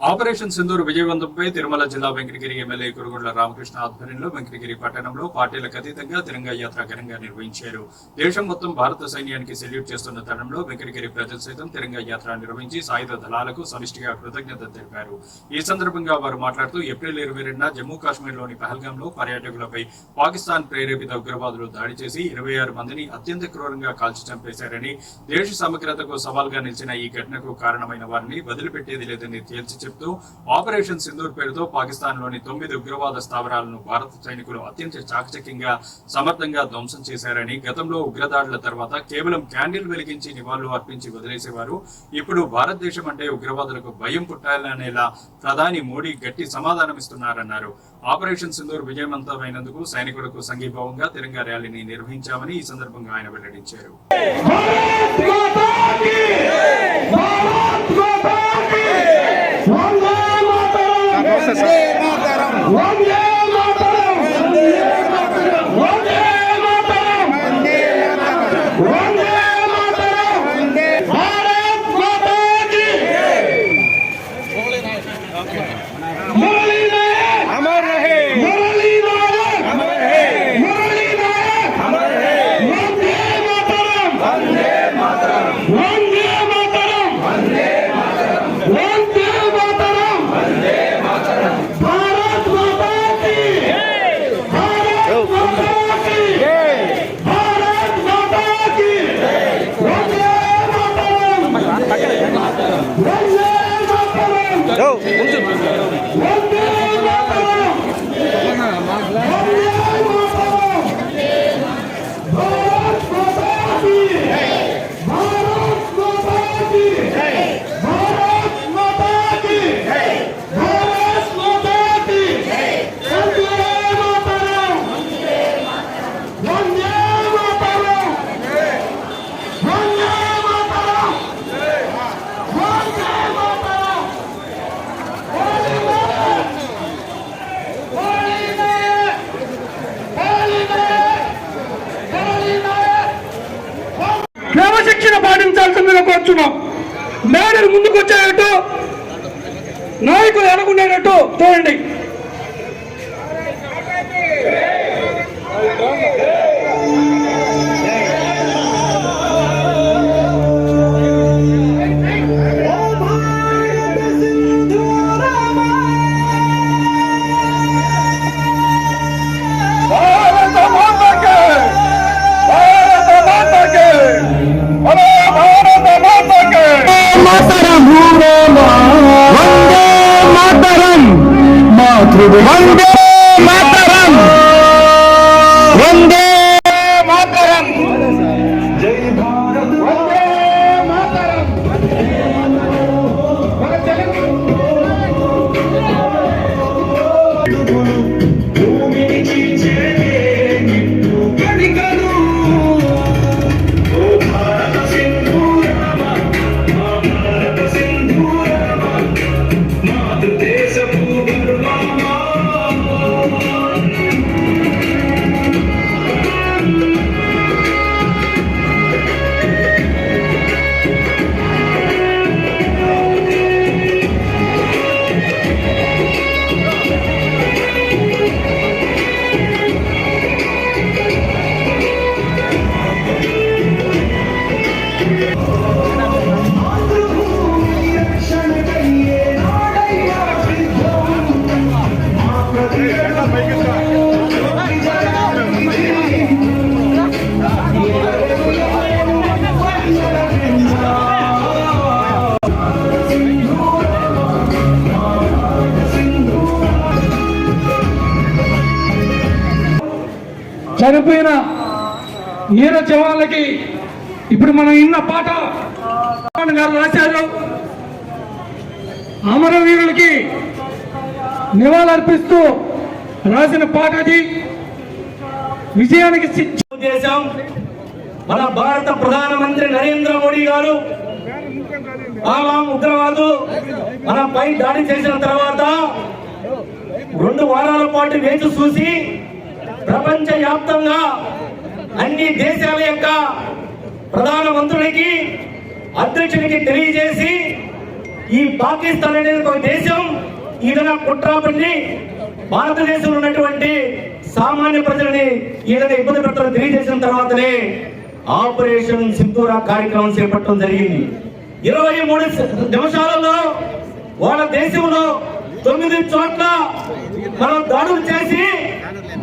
Operation Sindoor విజయవంతంపై Tirumala జిల్లా Venkatagiri MLA Kurugondla Ramakrishna ఆధ్వర్యంలో వెంకటగిరి పట్టణంలో పార్టీలకు అతీతంగా తిరంగా యాత్ర ఘనంగా నిర్వహించారు. దేశం మొత్తం భారత సైన్యానికి సెల్యూట్ చేస్తున్న తరుణంలో వెంకటగిరి ప్రజలు సైతం తిరంగా యాత్ర నిర్వహించి సాయుధ దళాలకు సమిష్టిగా కృతజ్ఞత తెలిపారు. ఈ సందర్భంగా వారు మాట్లాడుతూ ఏప్రిల్ ఇరవై రెండున జమ్మూ కాశ్మీర్లోని పహల్గాంలో పర్యాటకులపై పాకిస్తాన్ ప్రేరేపిత ఉగ్రవాదులు దాడి చేసి ఇరవై ఆరు మందిని అత్యంత క్రూరంగా కాల్చి చంపేశారని దేశ సమగ్రతకు సవాల్గా నిలిచిన ఈ ఘటనకు కారణమైన వారిని వదిలిపెట్టేది లేదని తేల్చి చెప్తూ ఆపరేషన్ సింధూర్ పేరుతో పాకిస్తాన్లోని తొమ్మిది ఉగ్రవాద స్థావరాలను భారత సైనికులు అత్యంత చాకచక్యంగా సమర్థంగా ధ్వంసం చేశారని గతంలో ఉగ్రదాడుల తర్వాత కేవలం క్యాండిల్ వెలిగించి నివాళులు అర్పించి వదిలేసేవారు. ఇప్పుడు భారతదేశం అంటే ఉగ్రవాదులకు భయం పుట్టాలనేలా ప్రధాని మోడీ గట్టి సమాధానమిస్తున్నారన్నారు ఆపరేషన్ సింధూర్ విజయవంతమైనందుకు సైనికులకు సంఘీభావంగా తిరంగా ర్యాలీని నిర్వహించామని ఈ సందర్భంగా ఆయన వెల్లడించారు. వందే పాటించాల్సిందిగా మేడలు ముందుకు వచ్చేటట్టు నాయకులు అనుకునేటట్టు చూడండి. One day. చనిపోయిన ఈర జవాన్లకి ఇప్పుడు మనం ఇన్న పాట గారు రాశారు. అమరవీరులకి నివాళులర్పిస్తూ రాసిన పాట అది. విజయానికి సి- ఉద్దేశం మన భారత ప్రధానమంత్రి నరేంద్ర మోడీ గారు ఉగ్రవాదు మన పై దాడి చేసిన తర్వాత రెండు వారాల పాటు వేచి చూసి ప్రపంచ వ్యాప్తంగా అన్ని దేశాల యొక్క ప్రధానమంత్రులకి అధ్యక్షునికి తెలియజేసి ఈ పాకిస్తాన్ అనేది ఒక దేశం ఈ విధంగా కుట్ర భారతదేశంలో ఉన్నటువంటి సామాన్య ప్రజలని ఈ ఇబ్బంది పెట్టడం తెలియజేసిన తర్వాతనే ఆపరేషన్ సింధూరా కార్యక్రమం చేపట్టడం జరిగింది. ఇరవై మూడు నిమిషాలలో వాళ్ళ దేశంలో తొమ్మిది చోట్ల మనం దాడులు చేసి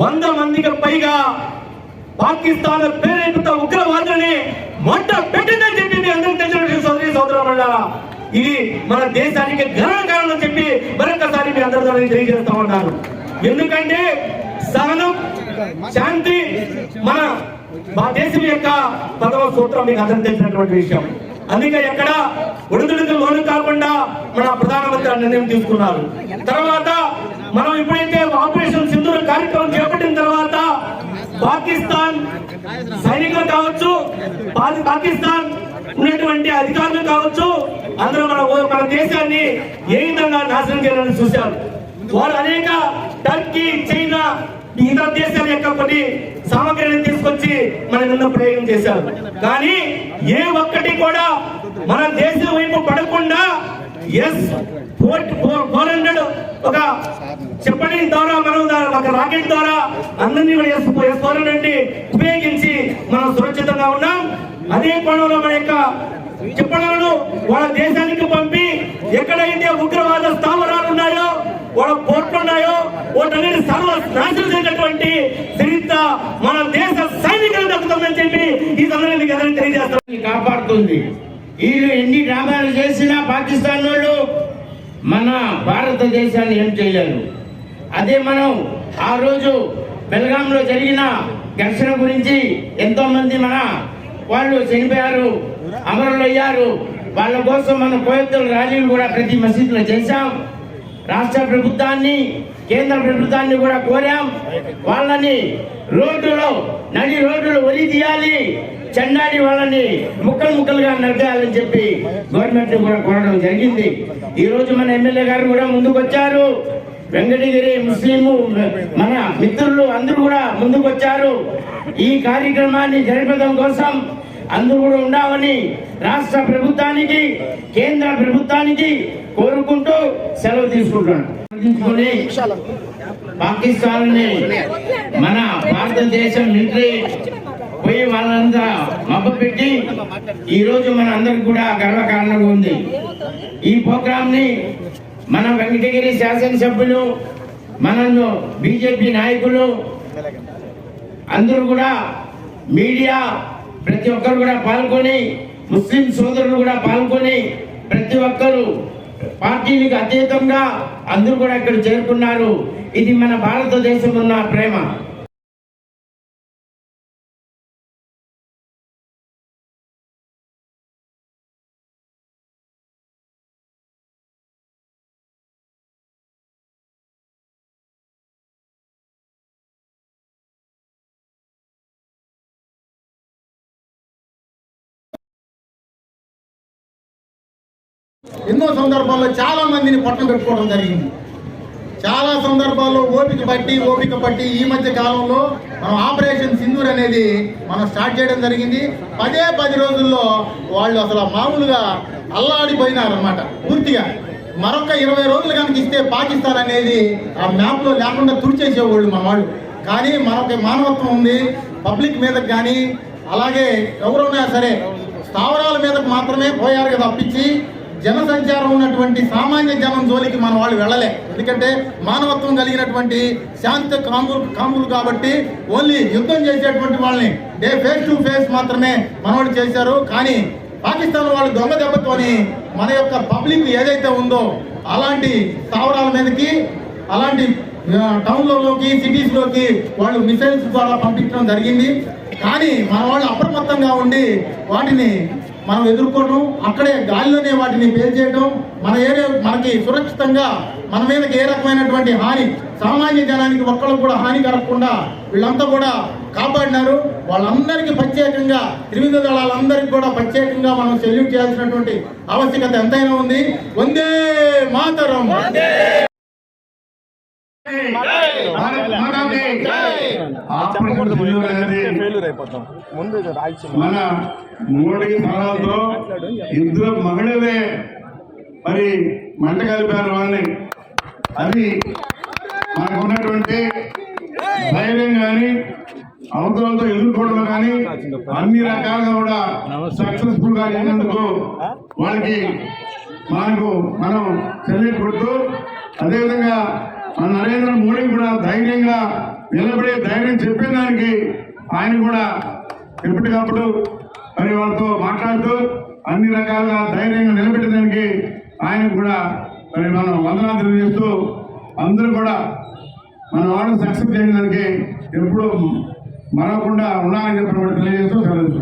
వంద మందికి పైగా పాకిస్తాన్ ప్రేరేపిత ఉగ్రవాదులని మంట పెట్టిందని చెప్పి మీ తెలిసిన సోదరి సోదరుల ఇది మన దేశానికి గర్వకారణం చెప్పి మరొకసారి మీ అందరి ద్వారా తెలియజేస్తా ఉన్నారు. ఎందుకంటే సహనం శాంతి మన మా దేశం యొక్క పదవ సూత్రం మీకు అందరికి తెలిసినటువంటి విషయం. అందుకే ఎక్కడ ఒడిదుడికి లోను కాకుండా మన ప్రధానమంత్రి నిర్ణయం తీసుకున్నారు. తర్వాత మనం ఎప్పుడైతే ఆపరేషన్ సింధూర కార్యక్రమం చేపట్టిన తర్వాత పాకిస్తాన్ సైనికులు కావచ్చు పాకిస్తాన్ ఉన్నటువంటి అధికారులు కావచ్చు అందరూ మన మన దేశాన్ని ఏ విధంగా నాశనం చేయాలని చూశారు. వారు అనేక టర్కీ చైనా ఇతర దేశాల యొక్క కొన్ని సామగ్రిని తీసుకొచ్చి మన మీద ప్రయోగం చేశారు. కానీ ఏ ఒక్కటి కూడా మన దేశం వైపు పడకుండా ఎస్ ఫోర్ ఫోర్ హండ్రెడ్ ఒక చెప్పని ద్వారా మనం ఒక రాకెట్ ద్వారా అందరినీ కూడా ఎస్ ఫోర్ హండ్రెడ్ ఉపయోగించి మనం సురక్షితంగా ఉన్నాం. అదే కోణంలో మన యొక్క చెప్పడాలను వాళ్ళ దేశానికి పంపి ఎక్కడైతే ఉగ్రవాద స్థావరాలు ఉన్నాయో వాళ్ళ పోర్ట్లు ఉన్నాయో వాటన్నిటి సర్వ నాశనం చేసినటువంటి చరిత్ర మన దేశ సైనికులు దక్కుతుందని చెప్పి ఈ సమయంలో తెలియజేస్తాం. కాపాడుతుంది. వీళ్ళు ఎన్ని డ్రామాలు చేసినా పాకిస్తాన్ వాళ్ళు మన భారతదేశాన్ని ఏం చేయలేరు. అదే మనం ఆ రోజు బెల్గాంలో జరిగిన ఘర్షణ గురించి ఎంతో మంది మన వాళ్ళు చనిపోయారు అమరులు అయ్యారు వాళ్ళ కోసం మన కోయత్తుల ర్యాలీలు కూడా ప్రతి మసీదులో చేశాం. రాష్ట్ర ప్రభుత్వాన్ని కేంద్ర ప్రభుత్వాన్ని కూడా కోరాం. వాళ్ళని రోడ్డులో నడి రోడ్డులో ఒలి తీయాలి. చెండాడి వాళ్ళని ముక్కలు ముక్కలుగా నరకాలని చెప్పి గవర్నమెంట్ కూడా కోరడం జరిగింది. ఈ రోజు మన ఎమ్మెల్యే గారు కూడా ముందుకు వచ్చారు వెంకటగిరి ముస్లింలు మన మిత్రులు అందరూ కూడా ముందుకు వచ్చారు ఈ కార్యక్రమాన్ని జరిపడం కోసం అందరూ కూడా ఉండాలని రాష్ట్ర ప్రభుత్వానికి కేంద్ర ప్రభుత్వానికి కోరుకుంటూ సెలవు తీసుకుంటున్నాను. పాకిస్తాన్ మన భారతదేశం మిలిటరీ పోయి వాళ్ళంతా మబ్బ పెట్టి ఈ రోజు మన అందరికి కూడా గర్వకారణంగా ఉంది. ఈ ప్రోగ్రామ్ని మన వెంకటగిరి శాసనసభ్యులు మన బీజేపీ నాయకులు అందరూ కూడా మీడియా ప్రతి ఒక్కరు కూడా పాల్గొని ముస్లిం సోదరులు కూడా పాల్గొని ప్రతి ఒక్కరు పార్టీలకు అతీతంగా అందరూ కూడా ఇక్కడ చేరుకున్నారు. ఇది మన భారతదేశం ఉన్న ప్రేమ. ఎన్నో సందర్భాల్లో చాలా మందిని పట్టం పెట్టుకోవడం జరిగింది. చాలా సందర్భాల్లో ఓపిక పట్టి ఓపిక పట్టి ఈ మధ్య కాలంలో మనం ఆపరేషన్ సింధూర్ అనేది మనం స్టార్ట్ చేయడం జరిగింది. పదే పది రోజుల్లో వాళ్ళు అసలు మామూలుగా అల్లాడిపోయినారన్నమాట. పూర్తిగా. మరొక ఇరవై రోజులు కనుక ఇస్తే పాకిస్తాన్ అనేది ఆ మ్యాప్లో లేకుండా తుడిచేసేవాళ్ళు మన వాళ్ళు. కానీ మనకి మానవత్వం ఉంది. పబ్లిక్ మీదకి కానీ అలాగే ఎవరున్నా సరే స్థావరాల మీదకు మాత్రమే పోయారు కదా తప్పించి జన సంచారం ఉన్నటువంటి సామాన్య జనం జోలికి మన వాళ్ళు వెళ్ళలే. ఎందుకంటే మానవత్వం కలిగినటువంటి శాంతి కాంగులు కాంగులు కాబట్టి ఓన్లీ యుద్ధం చేసేటువంటి వాళ్ళని డే ఫేస్ టు ఫేస్ మాత్రమే మనవాళ్ళు చేశారు. కానీ పాకిస్తాన్ వాళ్ళు దొంగ దెబ్బతోని మన యొక్క పబ్లిక్ ఏదైతే ఉందో అలాంటి స్థావరాల మీదకి అలాంటి టౌన్లలోకి సిటీస్లోకి వాళ్ళు మిసైల్స్ ద్వారా పంపించడం జరిగింది. కానీ మన వాళ్ళు అప్రమత్తంగా ఉండి వాటిని మనం ఎదుర్కోవడం అక్కడే గాలిలోనే వాటిని పేల్చేయడం మన ఏరియా మనకి సురక్షితంగా మన మీదకి ఏ రకమైనటువంటి హాని సామాన్య జనానికి ఒక్కళ్ళు కూడా హాని కలగకుండా వీళ్ళంతా కూడా కాపాడినారు. వాళ్ళందరికీ ప్రత్యేకంగా త్రివిధ దళాలందరికీ కూడా ప్రత్యేకంగా మనం సెల్యూట్ చేయాల్సినటువంటి ఆవశ్యకత ఎంతైనా ఉంది. వందే మాతరం! మన మూడి తరాలతో ఇద్దరు మహిళలే మరి మంట కలిపారు వాళ్ళని అది మనకు ఉన్నటువంటి ధైర్యం కానీ అవతలతో ఎదుర్కోవడం కానీ అన్ని రకాలుగా కూడా సక్సెస్ఫుల్గా అయినందుకు వాళ్ళకి మనకు మనం చెల్లి కొడుతూ అదేవిధంగా మన నరేంద్ర మోడీ కూడా ధైర్యంగా నిలబడే ధైర్యం చెప్పేదానికి ఆయన కూడా ఎప్పటికప్పుడు మరి వాళ్ళతో మాట్లాడుతూ అన్ని రకాలుగా ధైర్యంగా నిలబెట్టడానికి ఆయన కూడా మరి మనం వందనాలు తెలియజేస్తూ అందరూ కూడా మన వాళ్ళు సక్సెస్ చేయడానికి ఎప్పుడూ మరవకుండా ఉండాలని చెప్పిన తెలియజేస్తూ సెలవు